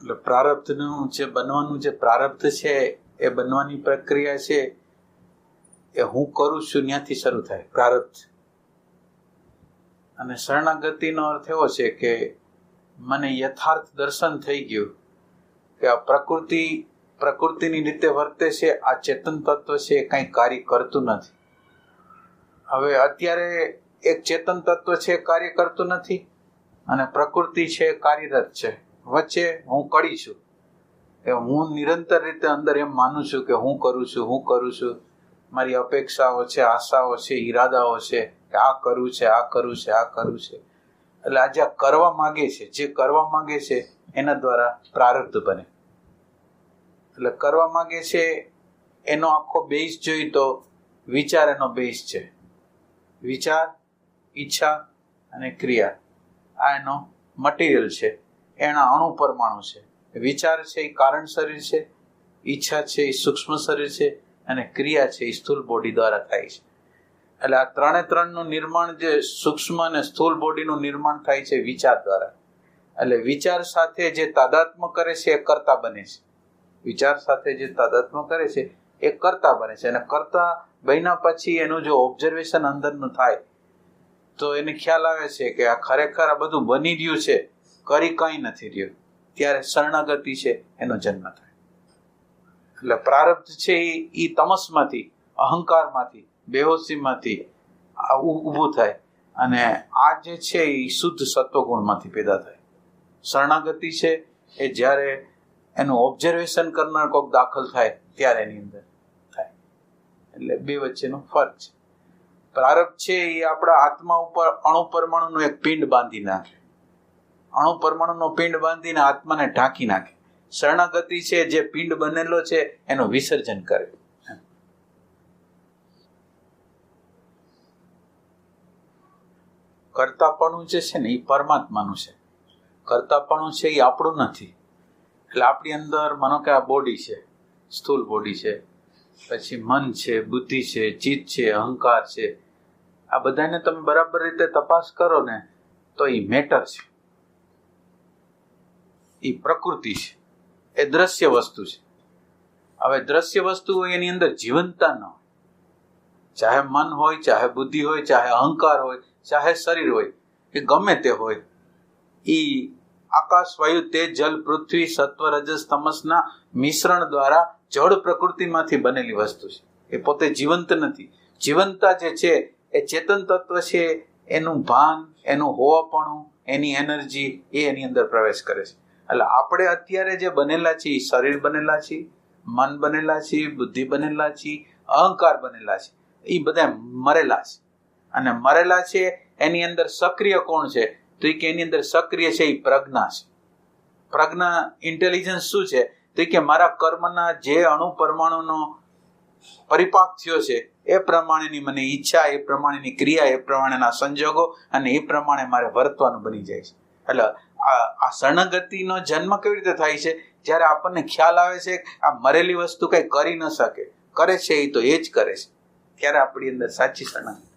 એટલે પ્રારબ્ધનું જે બનવાનું જે પ્રારબ્ધ છે, એ બનવાની પ્રક્રિયા છે, એ હું કરું છું, ત્યાંથી શરૂ થાય, પ્રારબ્ધ. અને શરણાગતિનો અર્થ એવો છે કે મને યથાર્થ દર્શન થઈ ગયું કે આ પ્રકૃતિ, પ્રકૃતિની રીતે વર્તે છે, આ ચેતન તત્વ છે, એ કંઈ કાર્ય કરતું નથી. હવે અત્યારે એક ચેતન તત્વ છે કાર્ય કરતું નથી અને પ્રકૃતિ છે કાર્યરત છે. વચ્ચે હું કડી છું. કે હું નિરંતર રીતે અંદર એમ માનું છું કે હું કરું છું, હું કરું છું. મારી અપેક્ષાઓ છે, આશાઓ છે, ઈરાદાઓ છે કે આ કરવું છે, આ કરવું છે, આ કરવું છે. એટલે આ કરવા માગે છે, જે કરવા માગે છે, એના દ્વારા પ્રારબ્ધ બને. એટલે કરવા માંગે છે, એનો આખો બેઝ જોઈ તો વિચાર એનો બેઝ છે. વિચાર, ઈચ્છા અને ક્રિયા. આ એનો મટીરિયલ છે. એના અણુ પરમાણુ છે. વિચાર છે એ કારણ શરીર છે, ઈચ્છા છે એ સૂક્ષ્મ શરીર છે, અને ક્રિયા છે એ સ્થૂલ બોડી દ્વારા થાય છે. એટલે આ ત્રણે ત્રણનું નિર્માણ જે સૂક્ષ્મ અને સ્થૂલ બોડીનું નિર્માણ થાય છે, વિચાર દ્વારા. એટલે વિચાર સાથે જે તાદાત્મ્ય કરે છે, એ કરતા બને છે. વિચાર સાથે જે તાદાત્મ્ય કરે છે, એ કરતા બને છે. અને કરતા બન્યા પછી એનું જો ઓબ્ઝર્વેશન અંદરનું થાય, તો એને ખ્યાલ આવે છે કે આ ખરેખર આ બધું બની રહ્યું છે. કરી કંઈ નથી રહ્યું. ત્યારે શરણાગતિ છે, એનો જન્મ થાય. એટલે પ્રારબ્ધ છે એ એ તમસમાંથી, અહંકારમાંથી, બેહોશીમાંથી ઊભું થાય. અને આ જે છે એ શુદ્ધ સત્વગુણમાંથી પેદા થાય. શરણાગતિ છે એ જ્યારે એનું ઓબ્ઝર્વેશન કરનાર કોઈક દાખલ થાય, ત્યારે એની અંદર થાય. એટલે બે વચ્ચેનો ફર્ક છે. પ્રારબ્ધ છે એ આપણા આત્મા ઉપર અણુપરમાણુનું એક પિંડ બાંધી નાખે. અણુ પરમાણુનો પિંડ બાંધીને આત્માને ઢાંકી નાખે. શરણાગતિ છે, જે પિંડ બનેલો છે, એનું વિસર્જન કરે. કરતાપણું જે છે ને, એ પરમાત્માનું છે. કરતાપણું છે, એ આપણું નથી. એટલે આપણી અંદર, માનો કે આ બોડી છે, સ્થૂલ બોડી છે, પછી મન છે, બુદ્ધિ છે, ચિત્ત છે, અહંકાર છે. આ બધાને તમે બરાબર રીતે તપાસ કરો ને, તો એ મેટર છે. એ પ્રકૃતિ છે. એ દ્રશ્ય વસ્તુ છે. હવે દ્રશ્ય વસ્તુ હોય એની અંદર જીવંતતા ન હોય. ચાહે મન હોય, ચાહે બુદ્ધિ હોય, ચાહે અહંકાર હોય, ચાહે શરીર હોય એ ગમે તે હોય એ આકાશ, વાયુ, તેજ, જલ, પૃથ્વી, સત્વ, રજસ, તમસના મિશ્રણ દ્વારા જળ પ્રકૃતિમાંથી બનેલી વસ્તુ છે. એ પોતે જીવંત નથી. જીવંતતા જે છે, એ ચેતન તત્વ છે, એનું ભાન, એનું હોવાપણું, એની એનર્જી એ એની અંદર પ્રવેશ કરે છે. એટલે આપણે અત્યારે જે બનેલા છીએ શરીર બનેલા છીએ, મન બનેલા છીએ, બુદ્ધિ બનેલા છીએ, અહંકાર બનેલા છે એ બધા મરેલા છે. અને મરેલા છે, એની અંદર સક્રિય કોણ છે? તો એ કે એની અંદર સક્રિય છે એ પ્રજ્ઞા છે. પ્રજ્ઞા ઇન્ટેલિજન્સ શું છે? તો કે મારા કર્મના જે અણુ પરમાણુનો પરિપાક થયો છે, એ પ્રમાણેની મને ઈચ્છા, એ પ્રમાણેની ક્રિયા, એ પ્રમાણેના સંજોગો અને એ પ્રમાણે મારે વર્તવાનું બની જાય છે. એટલે આ શરણાગતિનો જન્મ કેવી રીતે થાય છે? જ્યારે આપણને ખ્યાલ આવે છે આ મરેલી વસ્તુ કંઈ કરી ન શકે, કરે છે એ તો એ જ કરે છે. ત્યારે આપણી અંદર સાચી શરણાગતિ.